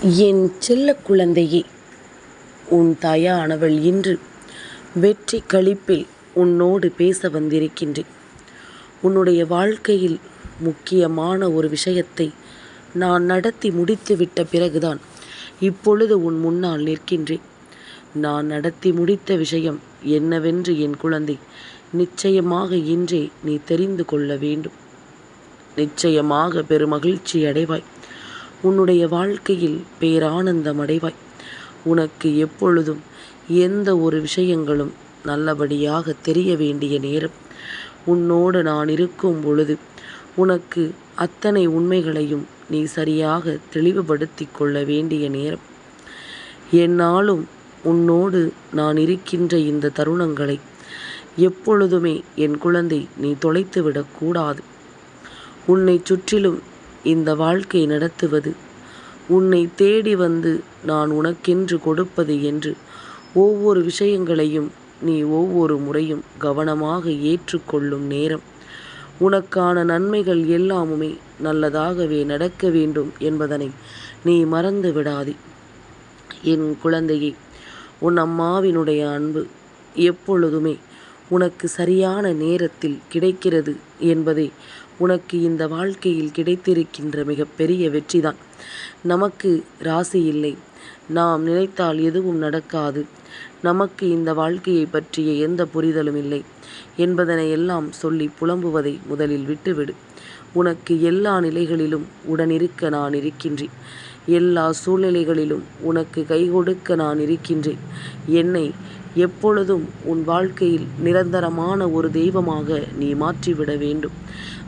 என் செல்ல குழந்தையே உன் தாயானவள் இன்று வெற்றி களிப்பில் உன்னோடு பேச வந்திருக்கின்றேன். உன்னுடைய வாழ்க்கையில் முக்கியமான ஒரு விஷயத்தை நான் நடத்தி முடித்துவிட்ட பிறகுதான் இப்பொழுது உன் முன்னால் நிற்கின்றேன். நான் நடத்தி முடித்த விஷயம் என்னவென்று என் குழந்தை நிச்சயமாக இன்றே நீ தெரிந்து கொள்ள வேண்டும். நிச்சயமாக பெருமகிழ்ச்சி அடைவாய் உன்னுடைய வாழ்க்கையில் பேரானந்தம் அடைவாய். உனக்கு எப்பொழுதும் எந்த ஒரு விஷயங்களும் நல்லபடியாக தெரிய வேண்டிய நேரம். உன்னோடு நான் இருக்கும் பொழுது உனக்கு அத்தனை உண்மைகளையும் நீ சரியாக தெளிவுபடுத்தி கொள்ள வேண்டிய நேரம். என்னாலும் உன்னோடு நான் இருக்கின்ற இந்த தருணங்களை எப்பொழுதுமே என் குழந்தை நீ தொலைத்துவிடக்கூடாது உன்னை சுற்றிலும் இந்த வாழ்க்கை நடத்துவது. உன்னை தேடி வந்து நான் உனக்கென்று கொடுப்பது என்று ஒவ்வொரு விஷயங்களையும் நீ ஒவ்வொரு முறையும் கவனமாக ஏற்றுக்கொள்ளும் நேரம். உனக்கான நன்மைகள் எல்லாமுமே நல்லதாகவே நடக்க வேண்டும் என்பதனை நீ மறந்து விடாதே. என் குழந்தையே உன் அம்மாவினுடைய அன்பு எப்பொழுதுமே உனக்கு சரியான நேரத்தில் கிடைக்கிறது என்பதை உனக்கு இந்த வாழ்க்கையில் கிடைத்திருக்கின்ற மிகப்பெரிய வெற்றிதான். நமக்கு ராசி இல்லை. நாம் நினைத்தால் எதுவும் நடக்காது. நமக்கு இந்த வாழ்க்கையை பற்றிய எந்த புரிதலும் இல்லை. என்பதனை எல்லாம் சொல்லி புலம்புவதை முதலில் விட்டுவிடு. உனக்கு எல்லா நிலைகளிலும் உடனிருக்க நான் இருக்கின்றேன். எல்லா சூழ்நிலைகளிலும் உனக்கு கை கொடுக்க நான் இருக்கின்றேன். என்னை எப்பொழுதும் உன் வாழ்க்கையில் நிரந்தரமான ஒரு தெய்வமாக நீ மாற்றிவிட வேண்டும்.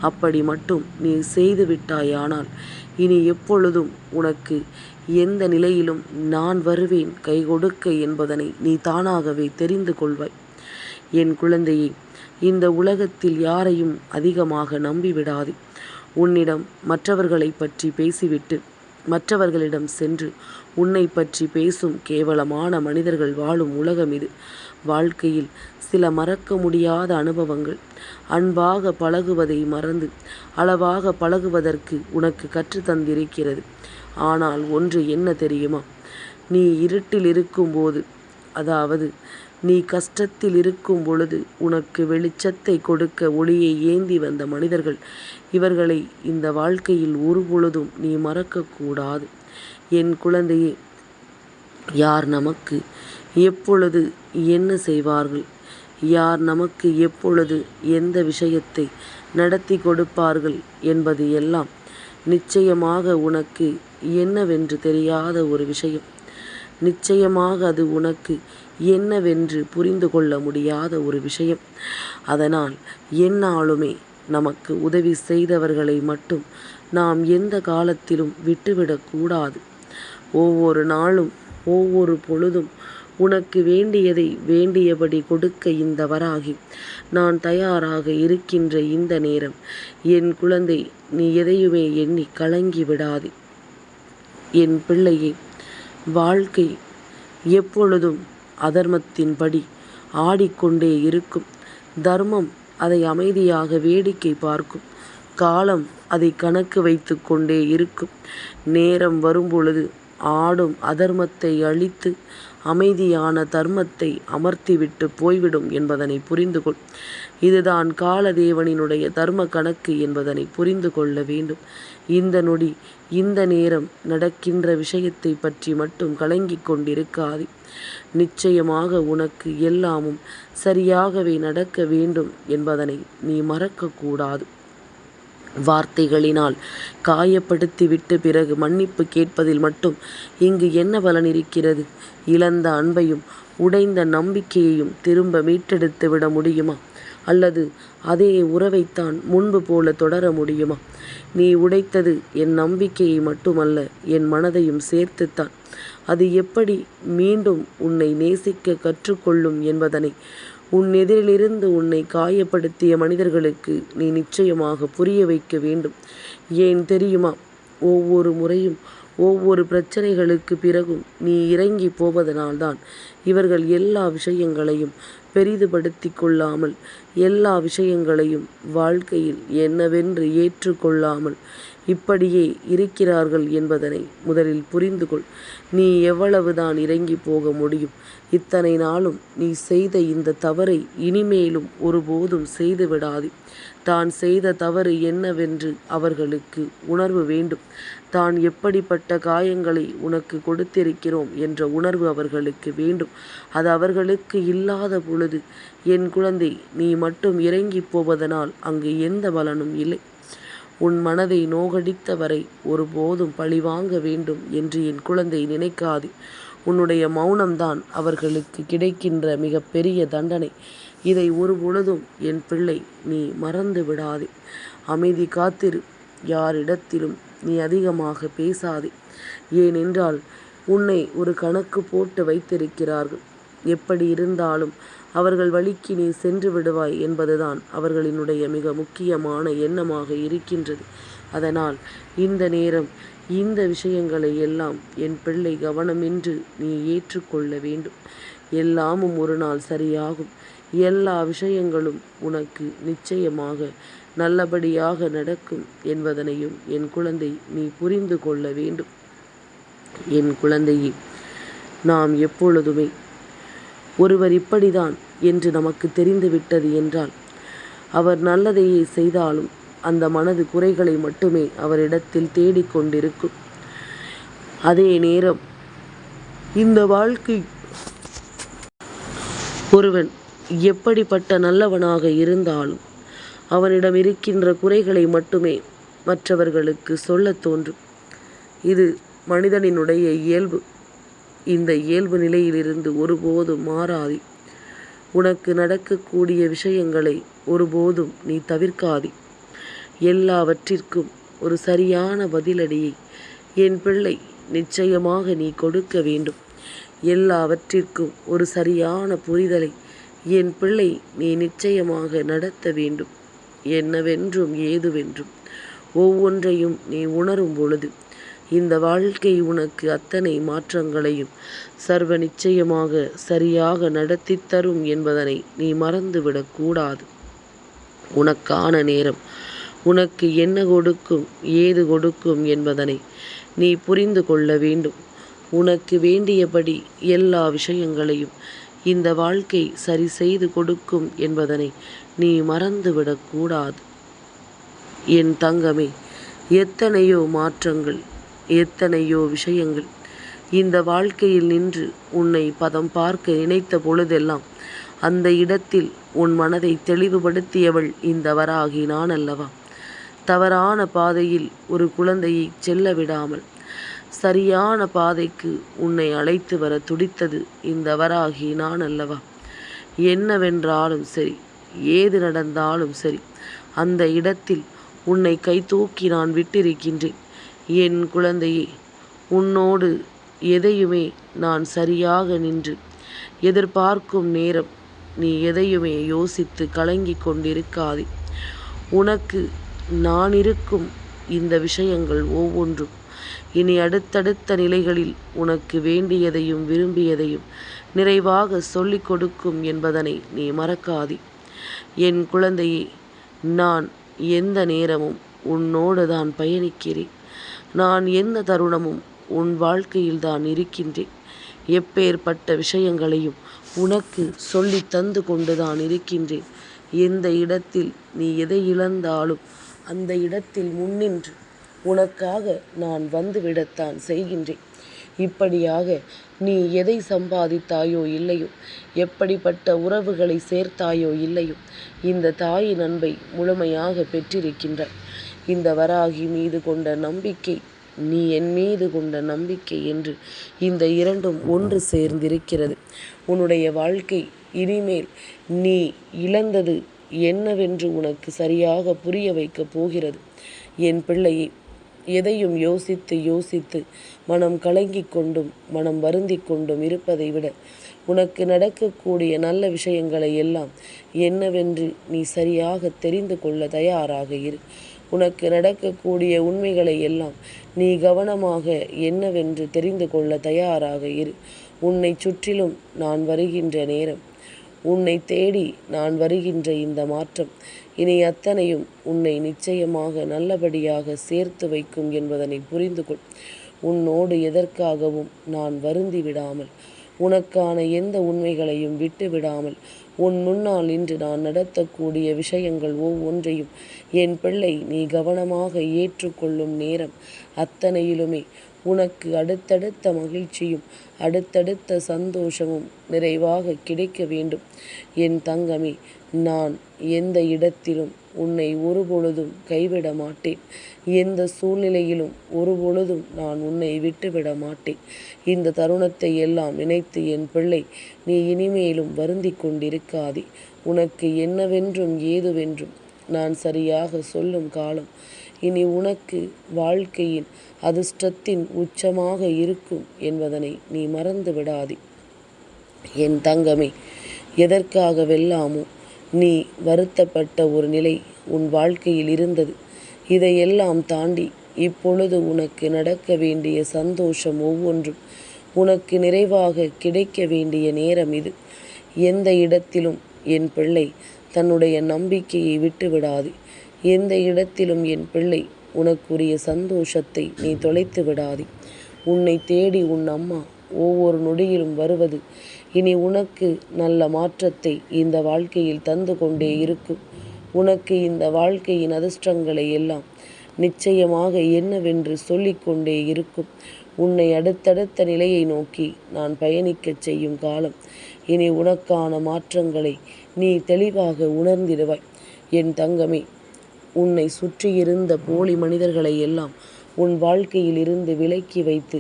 அப்படி மட்டும் நீ செய்து விட்டாயானால் இனி எப்பொழுதும் உனக்கு எந்த நிலையிலும் நான் வருவேன் கை கொடுக்க என்பதனை நீ தானாகவே தெரிந்து கொள்வாய். என் குழந்தையை இந்த உலகத்தில் யாரையும் அதிகமாக நம்பிவிடாதே. உன்னிடம் மற்றவர்களை பற்றி பேசிவிட்டு மற்றவர்களிடம் சென்று உன்னை பற்றி பேசும் கேவலமான மனிதர்கள் வாழும் உலகம் இது. வாழ்க்கையில் சில மறக்க முடியாத அனுபவங்கள். அன்பாக பழகுவதை மறந்து அளவாக பழகுவதற்கு உனக்கு கற்றுத்தந்திருக்கிறது ஆனால் ஒன்று என்ன தெரியுமா? நீ இருட்டில் இருக்கும்போது அதாவது நீ கஷ்டத்தில் இருக்கும் பொழுது உனக்கு வெளிச்சத்தை கொடுக்க ஒளியை ஏந்தி வந்த மனிதர்கள் இவர்களை இந்த வாழ்க்கையில் ஒரு பொழுதும் நீ மறக்கக்கூடாது. என் குழந்தையே யார் நமக்கு எப்பொழுது என்ன செய்வார்கள்? யார் நமக்கு எப்பொழுது எந்த விஷயத்தை நடத்தி கொடுப்பார்கள் என்பது எல்லாம் நிச்சயமாக உனக்கு என்னவென்று தெரியாத ஒரு விஷயம். நிச்சயமாக அது உனக்கு என்னவென்று புரிந்து கொள்ள முடியாத ஒரு விஷயம். அதனால் என்னாலுமே நமக்கு உதவி செய்தவர்களை மட்டும் நாம் எந்த காலத்திலும் விட்டுவிடக்கூடாது. ஒவ்வொரு நாளும் ஒவ்வொரு பொழுதும் உனக்கு வேண்டியதை வேண்டியபடி கொடுக்க இந்த வராகி நான் தயாராக இருக்கின்ற இந்த நேரம் என் குழந்தை நீ எதையுமே எண்ணி கலங்கி விடாதே. என் பிள்ளையே வாழ்க்கை எப்பொழுதும் அதர்மத்தின்படி ஆடிக்கொண்டே இருக்கும். தர்மம் அதை அமைதியாக வேடிக்கை பார்க்கும். காலம் அதை கணக்கு வைத்து கொண்டே இருக்கும். நேரம் வரும்பொழுது ஆடும் அதர்மத்தை அழித்து அமைதியான தர்மத்தை அமர்த்திவிட்டு போய்விடும் என்பதனை புரிந்து கொள் இதுதான் காலதேவனினுடைய தர்ம கணக்கு என்பதனை புரிந்து கொள்ள வேண்டும். இந்த நொடி இந்த நேரம் நடக்கின்ற விஷயத்தை பற்றி மட்டும் கலங்கிக் கொண்டிருக்காது. நிச்சயமாக உனக்கு எல்லாமும் சரியாகவே நடக்க வேண்டும் என்பதனை நீ மறக்கக்கூடாது. வார்த்தைகளினால் காயப்படுத்திவிட்டு பிறகு மன்னிப்பு கேட்பதில் மட்டும் இங்கு என்ன பலன் இருக்கிறது இழந்த அன்பையும் உடைந்த நம்பிக்கையையும் திரும்ப மீட்டெடுத்து விட முடியுமா? அல்லது அதே உறவைத்தான் முன்பு போல தொடர முடியுமா? நீ உடைத்தது என் நம்பிக்கையை மட்டுமல்ல என் மனதையும் சேர்த்துத்தான். அது எப்படி மீண்டும் உன்னை நேசிக்க கற்றுக்கொள்ளும் என்பதனை உன் எதிரிலிருந்து உன்னை காயப்படுத்திய மனிதர்களுக்கு நீ நிச்சயமாக புரிய வைக்க வேண்டும். ஏன் தெரியுமா? ஒவ்வொரு முறையும் ஒவ்வொரு பிரச்சனைகளுக்கு பிறகும் நீ இறங்கி போவதனால்தான் இவர்கள் எல்லா விஷயங்களையும் பெரிதுபடுத்தி கொள்ளாமல் எல்லா விஷயங்களையும் வாழ்க்கையில் என்னவென்று ஏற்றுக்கொள்ளாமல் இப்படியே இருக்கிறார்கள் என்பதனை முதலில் புரிந்து கொள். நீ எவ்வளவுதான் இறங்கிப் போக முடியும்? இத்தனை நாளும் நீ செய்த இந்த தவறை இனிமேலும் ஒருபோதும் செய்து விடாதே. தான் செய்த தவறு என்னவென்று அவர்களுக்கு உணர்வு வேண்டும். தான் எப்படிப்பட்ட காயங்களை உனக்கு கொடுத்திருக்கிறோம் என்ற உணர்வு அவர்களுக்கு வேண்டும். அது அவர்களுக்கு இல்லாத பொழுது என் குழந்தை நீ மட்டும் இறங்கிப் போவதனால் அங்கு எந்த பலனும் இல்லை. உன் மனதை நோகடித்தவரை ஒருபோதும் பழிவாங்க வேண்டும் என்று என் குழந்தை நினைக்காதே. உன்னுடைய மௌனம்தான் அவர்களுக்கு கிடைக்கின்ற மிகப்பெரிய தண்டனை. இதை ஒருபொழுதும் என் பிள்ளை நீ மறந்து விடாதே. அமைதி காத்திரு. யாரிடத்திலும் நீ அதிகமாக பேசாதே. ஏனென்றால் உன்னை ஒரு கணக்கு போட்டு வைத்திருக்கிறார்கள். எப்படி இருந்தாலும் அவர்கள் வழிக்கு நீ சென்று விடுவாய் என்பதுதான் அவர்களினுடைய மிக முக்கியமான எண்ணமாக இருக்கின்றது. அதனால் இந்த நேரம் இந்த விஷயங்களை எல்லாம் என் பிள்ளை கவனமின்று நீ ஏற்றுக்கொள்ள வேண்டும். எல்லாமும் ஒரு நாள் சரியாகும். எல்லா விஷயங்களும் உனக்கு நிச்சயமாக நல்லபடியாக நடக்கும் என்பதனையும் என் குழந்தை நீ புரிந்து கொள்ள வேண்டும். என் குழந்தையே நாம் எப்பொழுதுமே ஒருவர் இப்படிதான் என்று நமக்கு தெரிந்துவிட்டது என்றால் அவர் நல்லதையே செய்தாலும் அந்த மனது குறைகளை மட்டுமே அவரிடத்தில் தேடிக் கொண்டிருக்கும். அதே நேரம் இந்த வாழ்க்கை ஒருவன் எப்படிப்பட்ட நல்லவனாக இருந்தாலும் அவனிடம் இருக்கின்ற குறைகளை மட்டுமே மற்றவர்களுக்கு சொல்லத் தோன்றும். இது மனிதனினுடைய இயல்பு. இந்த இயல்பு நிலையிலிருந்து ஒருபோதும் மாறாதி உனக்கு நடக்கக்கூடிய விஷயங்களை ஒருபோதும் நீ தவிர்க்காதே. எல்லாவற்றிற்கும் ஒரு சரியான பதிலடியை என் பிள்ளை நிச்சயமாக நீ கொடுக்க வேண்டும். எல்லாவற்றிற்கும் ஒரு சரியான புரிதலை என் பிள்ளை நீ நிச்சயமாக நடத்த வேண்டும். என்னவென்றும் ஏதுவென்றும் ஒவ்வொன்றையும் நீ உணரும் பொழுது இந்த வாழ்க்கை உனக்கு அத்தனை மாற்றங்களையும் சர்வ நிச்சயமாக சரியாக நடத்தித் தரும் என்பதனை நீ மறந்துவிடக்கூடாது உனக்கான நேரம் உனக்கு என்ன கொடுக்கும் ஏது கொடுக்கும் என்பதனை நீ புரிந்து கொள்ள வேண்டும். உனக்கு வேண்டியபடி எல்லா விஷயங்களையும் இந்த வாழ்க்கை சரி செய்து கொடுக்கும் என்பதனை நீ மறந்துவிடக்கூடாது என் தங்கமே எத்தனையோ மாற்றங்கள் எத்தனையோ விஷயங்கள் இந்த வாழ்க்கையில் நின்று உன்னை பதம் பார்க்க நினைத்த பொழுதெல்லாம் அந்த இடத்தில் உன் மனதை தெளிவுபடுத்தியவள் இந்த வராகி நான் அல்லவா? தவறான பாதையில் ஒரு குழந்தையை செல்ல விடாமல் சரியான பாதைக்கு உன்னை அழைத்து வர துடித்தது இந்த வராகி நான் அல்லவா? என்னவென்றாலும் சரி ஏது நடந்தாலும் சரி அந்த இடத்தில் உன்னை கைதூக்கி நான் விட்டிருக்கின்றேன். என் குழந்தையே உன்னோடு எதையுமே நான் சரியாக நின்று எதிர்பார்க்கும் நேரம் நீ எதையுமே யோசித்து கலங்கிக் கொண்டிருக்காதே. உனக்கு நானிருக்கும் இந்த விஷயங்கள் ஒவ்வொன்றும் இனி அடுத்தடுத்த நிலைகளில் உனக்கு வேண்டியதையும் விரும்பியதையும் நிறைவாக சொல்லிக் கொடுக்கும் என்பதனை நீ மறக்காதே. என் குழந்தையே நான் எந்த நேரமும் உன்னோடு தான் பயணிக்கிறேன். நான் எந்த தருணமும் உன் வாழ்க்கையில்தான் இருக்கின்றேன். எப்பேற்பட்ட விஷயங்களையும் உனக்கு சொல்லி தந்து கொண்டுதான் இருக்கின்றேன். எந்த இடத்தில் நீ எதை இழந்தாலும் அந்த இடத்தில் முன்னின்று உனக்காக நான் வந்துவிடத்தான் செய்கின்றேன். இப்படியாக நீ எதை சம்பாதித்தாயோ இல்லையோ எப்படிப்பட்ட உறவுகளை சேர்த்தாயோ இல்லையோ இந்த தாயின் அன்பை முழுமையாக பெற்றிருக்கின்றாய். இந்த வராகி மீது கொண்ட நம்பிக்கை நீ என் மீது கொண்ட நம்பிக்கை என்று இந்த இரண்டும் ஒன்று சேர்ந்திருக்கிறது. உன்னுடைய வாழ்க்கை இனிமேல் நீ இழந்தது என்னவென்று உனக்கு சரியாக புரிய வைக்கப் போகிறது. என் பிள்ளையை எதையும் யோசித்து யோசித்து மனம் கலங்கிக் கொண்டும் மனம் வருந்திக் கொண்டும் இருப்பதை விட உனக்கு நடக்கக்கூடிய நல்ல விஷயங்களை எல்லாம் என்னவென்று நீ சரியாக தெரிந்து கொள்ள தயாராக இரு. உனக்கு நடக்கக்கூடிய உண்மைகளை எல்லாம் நீ கவனமாக என்னவென்று தெரிந்து கொள்ள தயாராக இரு. உன்னைச் சுற்றிலும் நான் வருகின்ற நேரம் உன்னை தேடி நான் வருகின்ற இந்த மாற்றம் இனி அத்தனையும் உன்னை நிச்சயமாக நல்லபடியாக சேர்த்து வைக்கும் என்பதனை புரிந்து கொள் உன்னோடு எதற்காகவும் நான் வருந்தி விடாமல் உனக்கான எந்த உண்மைகளையும் விட்டு விடாமல் உன் முன்னால் இன்று நான் நடத்தக்கூடிய விஷயங்கள் ஒவ்வொன்றையும் என் பிள்ளை நீ கவனமாக ஏற்றுக்கொள்ளும் நேரம் அத்தனையிலுமே. உனக்கு அடுத்தடுத்த மகிழ்ச்சியும் அடுத்தடுத்த சந்தோஷமும் நிறைவாக கிடைக்க வேண்டும். என் தங்கமே நான் எந்த இடத்திலும் உன்னை ஒருபொழுதும் கைவிட மாட்டேன் எந்த சூழ்நிலையிலும் ஒருபொழுதும் நான் உன்னை விட்டுவிட மாட்டேன் இந்த தருணத்தை எல்லாம் நினைத்து என் பிள்ளை நீ இனிமேலும் வருந்தி கொண்டிருக்காதே. உனக்கு என்னவென்றும் ஏதுவென்றும் நான் சரியாக சொல்லும் காலம். இனி உனக்கு வாழ்க்கையின் அதிர்ஷ்டத்தின் உச்சமாக இருக்கும் என்பதனை நீ மறந்து விடாதே என் தங்கமே எதற்காகவெல்லாமோ நீ வருத்தப்பட்ட ஒரு நிலை உன் வாழ்க்கையில் இருந்தது. இதையெல்லாம் தாண்டி இப்பொழுது உனக்கு நடக்க வேண்டிய சந்தோஷம் ஒவ்வொன்றும் உனக்கு நிறைவாக கிடைக்க வேண்டிய நேரம் இது. எந்த இடத்திலும் என் பிள்ளை தன்னுடைய நம்பிக்கையை விட்டுவிடாது. எந்த இடத்திலும் என் பிள்ளை உனக்குரிய சந்தோஷத்தை நீ தொலைத்து விடாதே உன்னை தேடி உன் அம்மா ஒவ்வொரு நொடியிலும் வருவது இனி உனக்கு நல்ல மாற்றத்தை இந்த வாழ்க்கையில் தந்து கொண்டே இருக்கும் உனக்கு இந்த வாழ்க்கையின் அதிர்ஷ்டங்களை எல்லாம் நிச்சயமாக என்னவென்று சொல்லிக்கொண்டே இருக்கும். உன்னை அடுத்தடுத்த நிலையை நோக்கி நான் பயணிக்கச் செய்யும் காலம். இனி உனக்கான மாற்றங்களை நீ தெளிவாக உணர்ந்திடுவாய். என் தங்கமே உன்னை சுற்றியிருந்த போலி மனிதர்களை எல்லாம் உன் வாழ்க்கையில் இருந்து விலக்கி வைத்து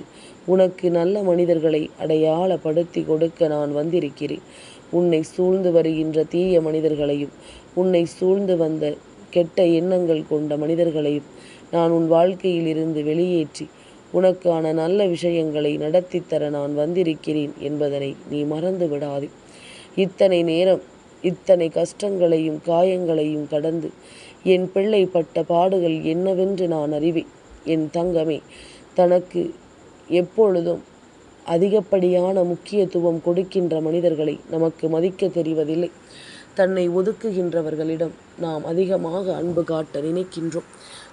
உனக்கு நல்ல மனிதர்களை அடையாளப்படுத்தி கொடுக்க நான் வந்திருக்கிறேன். உன்னை சூழ்ந்து வருகின்ற தீய மனிதர்களையும் உன்னை சூழ்ந்து வந்த கெட்ட எண்ணங்கள் கொண்ட மனிதர்களையும் நான் உன் வாழ்க்கையில் இருந்து வெளியேற்றி உனக்கான நல்ல விஷயங்களை நடத்தித்தர நான் வந்திருக்கிறேன் என்பதனை நீ மறந்து விடாதே. இத்தனை நேரம் இத்தனை கஷ்டங்களையும் காயங்களையும் கடந்து என் பிள்ளை பட்ட பாடுகள் என்னவென்று நான் அறிவேன். என் தங்கமே தனக்கு எப்பொழுதும் அதிகப்படியான முக்கியத்துவம் கொடுக்கின்ற மனிதர்களை நமக்கு மதிக்க தெரிவதில்லை. தன்னை ஒதுக்குகின்றவர்களிடம் நாம் அதிகமாக அன்பு காட்ட நினைக்கின்றோம்.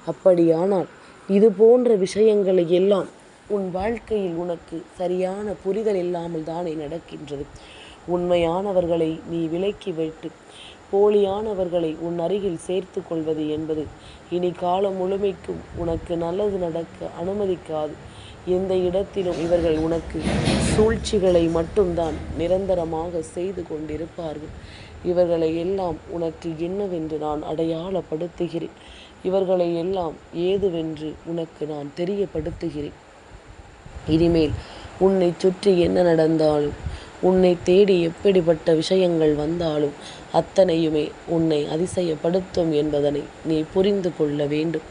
அப்படியானால் இது போன்ற விஷயங்களை எல்லாம் உன் வாழ்க்கையில் உனக்கு சரியான புரிதல் இல்லாமல் தானே நடக்கின்றது. உண்மையானவர்களை நீ விலக்கி வைத்து போலியானவர்களை உன் அருகில் சேர்த்து கொள்வது என்பது இனி காலம் முழுமைக்கும் உனக்கு நல்லது நடக்க அனுமதிக்காது. எந்த இடத்திலும் இவர்கள் உனக்கு சூழ்ச்சிகளை மட்டும்தான் நிரந்தரமாக செய்து கொண்டிருப்பார்கள். இவர்களை எல்லாம் உனக்கு என்னவென்று நான் அடையாளப்படுத்துகிறேன். இவர்களை எல்லாம் ஏதுவென்று உனக்கு நான் தெரியப்படுத்துகிறேன். இனிமேல் உன்னை சுற்றி என்ன நடந்தாலும் உன்னை தேடி எப்படிப்பட்ட விஷயங்கள் வந்தாலும் அத்தனையுமே உன்னை அதிசயப்படுத்தும் என்பதனை நீ புரிந்து கொள்ள வேண்டும்.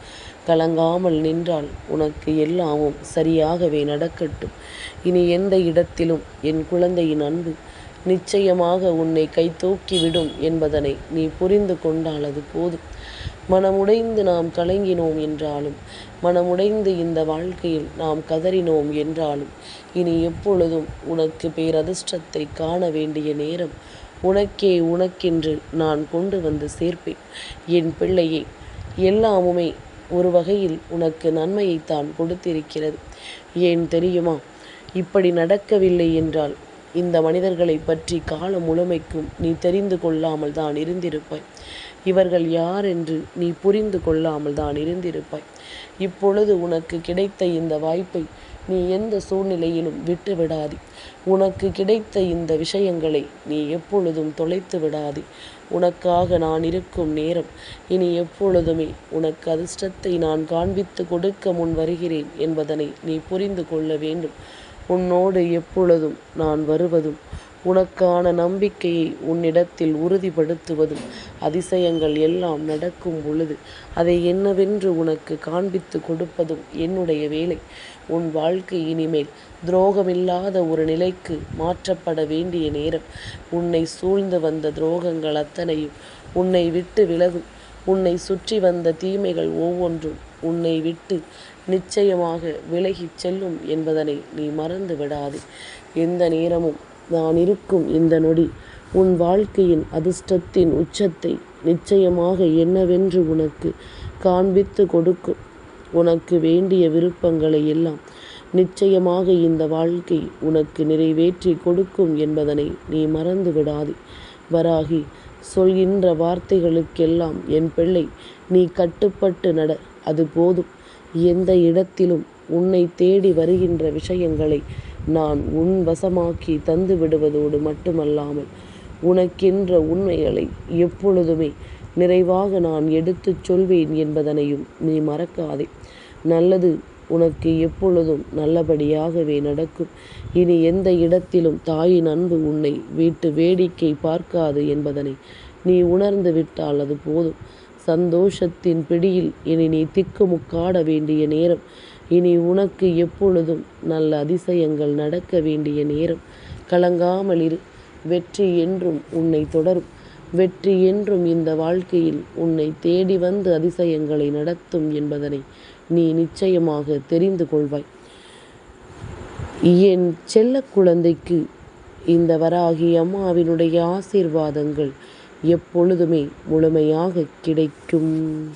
கலங்காமல் நின்றால் உனக்கு எல்லாமும் சரியாகவே நடக்கட்டும். இனி எந்த இடத்திலும் என் குழந்தையின் அன்பு நிச்சயமாக உன்னை கைதூக்கிவிடும் என்பதனை நீ புரிந்து கொண்டால் அது போதும். மனமுடைந்து நாம் கலங்கினோம் என்றாலும் மனமுடைந்து இந்த வாழ்க்கையில் நாம் கதறினோம் என்றாலும் இனி எப்பொழுதும் உனக்கு பேரதிர்ஷ்டத்தை காண வேண்டிய நேரம் உனக்கே உனக்கென்று நான் கொண்டு வந்து சேர்ப்பேன். என் பிள்ளையே எல்லாமுமே ஒரு வகையில் உனக்கு நன்மையைத்தான் கொடுத்திருக்கிறது. ஏன் தெரியுமா? இப்படி நடக்கவில்லை என்றால் இந்த மனிதர்களை பற்றி காலம் முழுமைக்கும் நீ தெரிந்து கொள்ளாமல் தான் இருந்திருப்பாய். இவர்கள் யார் என்று நீ புரிந்து கொள்ளாமல் தான் இருந்திருப்பாய். இப்பொழுது உனக்கு கிடைத்த இந்த வாய்ப்பை நீ எந்த சூழ்நிலையிலும் விட்டு விடாதே உனக்கு கிடைத்த இந்த விஷயங்களை நீ எப்பொழுதும் தொலைத்து விடாதே. உனக்காக நான் இருக்கும் நேரம் இனி எப்பொழுதுமே உனக்கு அதிர்ஷ்டத்தை நான் காண்பித்து கொடுக்க முன் வருகிறேன் என்பதனை நீ புரிந்து கொள்ள வேண்டும். உன்னோடு எப்பொழுதும் நான் வருவதும் உனக்கான நம்பிக்கையை உன்னிடத்தில் உறுதிப்படுத்துவதும் அதிசயங்கள் எல்லாம் நடக்கும் பொழுது அதை என்னவென்று உனக்கு காண்பித்து கொடுப்பதும் என்னுடைய வேலை. உன் வாழ்க்கை இனிமேல் துரோகமில்லாத ஒரு நிலைக்கு மாற்றப்பட வேண்டிய நேரம். உன்னை சூழ்ந்து வந்த துரோகங்கள் அத்தனையும் உன்னை விட்டு விலகும். உன்னை சுற்றி வந்த தீமைகள் ஒவ்வொன்றும் உன்னை விட்டு நிச்சயமாக விலகிச் செல்லும் என்பதனை நீ மறந்து விடாதே. எந்த நேரமும் நான் இருக்கும் இந்த நொடி உன் வாழ்க்கையின் அதிர்ஷ்டத்தின் உச்சத்தை நிச்சயமாக என்னவென்று உனக்கு காண்பித்துக் கொடுக்கும். உனக்கு வேண்டிய விருப்பங்களை எல்லாம் நிச்சயமாக இந்த வாழ்க்கை உனக்கு நிறைவேற்றி கொடுக்கும் என்பதனை நீ மறந்து விடாதே. வராகி சொல்கின்ற வார்த்தைகளுக்கெல்லாம் என் பிள்ளை நீ கட்டுப்பட்டு நட. அது போதும். எந்த இடத்திலும் உன்னை தேடி வருகின்ற விஷயங்களை நான் உன் வசமாக்கி தந்து விடுவதோடு மட்டுமல்லாமல் உனக்கென்ற உண்மைகளை எப்பொழுதுமே நிறைவாக நான் எடுத்துச் சொல்வேன் என்பதனையும் நீ மறக்காதே. நல்லது உனக்கு எப்பொழுதும் நல்லபடியாகவே நடக்கும். இனி எந்த இடத்திலும் தாயின் அன்பு உன்னை வீட்டு வேடிக்கை பார்க்காது என்பதனை நீ உணர்ந்து விட்டால் அது போதும். சந்தோஷத்தின் பிடியில் இனி நீ திக்குமுக்காட வேண்டிய நேரம். இனி உனக்கு எப்பொழுதும் நல்ல அதிசயங்கள் நடக்க வேண்டிய நேரம். கலங்காமல் இரு. வெற்றி என்றும் உன்னை தொடரும். வெற்றி என்றும் இந்த வாழ்க்கையில் உன்னை தேடி வந்து அதிசயங்களை நடத்தும் என்பதனை நீ நிச்சயமாக தெரிந்து கொள்வாய். என் செல்ல குழந்தைக்கு இந்த வராகி அம்மாவினுடைய ஆசீர்வாதங்கள் எப்பொழுதுமே முழுமையாகக் கிடைக்கும்.